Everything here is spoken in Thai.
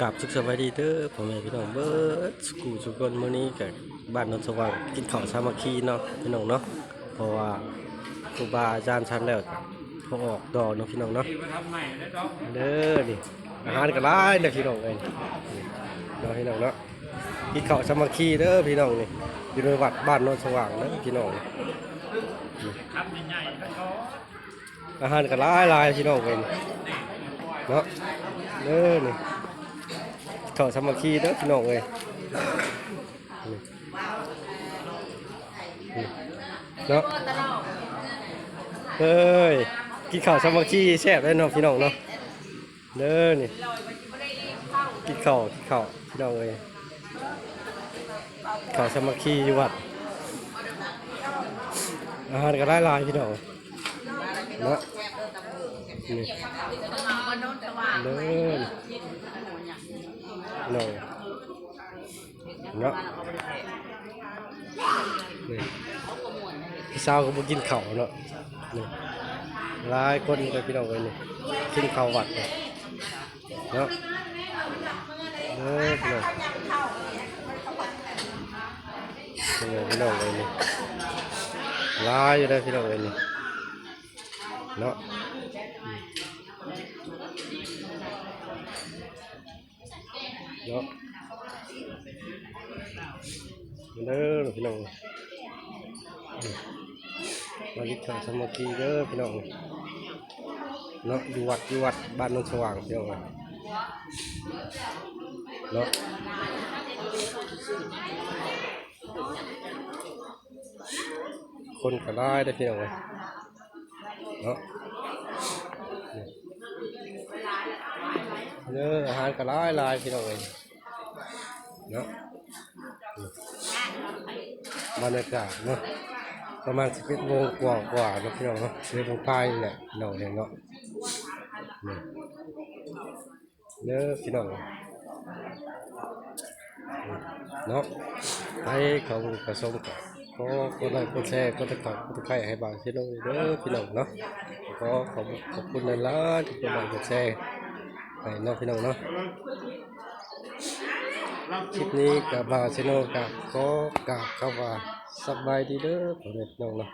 กับสุขสวัสดีเด้อพ่อแม่พี่น้องเบิร์ดสกูสุกคนมื้อนี้กับบ้านนนสว่างกินข้าวสามัคคีเนาะพี่น้องเนาะเพราะว่าครูบาอาจารย์ชั้นแล้วพอออกดอกเนาะพี่น้องเนาะเด้อนี่อาหารก็หลายเด้อพี่น้องเอ้ยเนาะพี่น้องเนาะกินข้าวสามัคคีเด้อพี่น้องนี่อยู่ในวัดบ้านนนสว่างเด้อพี่น้องอาหารก็หลายหลายพี่น้องเอ้ยเนาะ เด้อนี่เขาสามัคคีเด้อพี่น้องเอ้ยเนาะเอ้ยกินข้าวสามัคคีแซ่บเลยเนาะพี่น้องเนาะเด้อนี่กินข้าวกินข้าวพี่น้องเอ้ยข้าวสามัคคีอยู่วัดอาหารก็หลายหลายพี่น้องเนาะนี่ เด้อนี่น้องเนาะนี่พี่สาวก็บ่กินข้าวเนาะนี่หลายคนเลยพี่น้องเอ้ยนี่กินข้าววัดเนี่ยเนาะเออพี่น้องนี่พี่น้องเอ้ยนี่หลายอยู่เลยพี่น้องเอ้ยนี่เนาะ เนาะเด้อพี่น้องมาลิขันสมัคคีเด้อพี่น้องเนาะอยู่วัดอยู่วัดบ้านนนสว่างพี่น้องเนาะคนก็ได้ได้พี่น้องเนาะ เด้ออาหารก็หลายหลายพี่น้องเอ้ยเนาะบรรยากาศเนาะประมาณสิบเอ็ดโมงกว่ากว่าเนาะพี่น้องเนาะสิบเอ็ดโมงปลายแหละพี่น้องเนาะเนี่เด้อพี่น้องเนาะให้เขากระสมกับก็คนไลค์คนแชร์ก็ตะกับก็ตะไคร้ให้บางพี่น้องเด้อพี่น้องเนาะก็ขอบขอบคุณในร้านที่คนไลค์คนแชร์ ให้น้องพี่น้องเนาะคลิปนี้กับบาเซโนกับก็กราบเข้าว่าสบายดีเด้อพ่อแม่พี่น้องเนาะ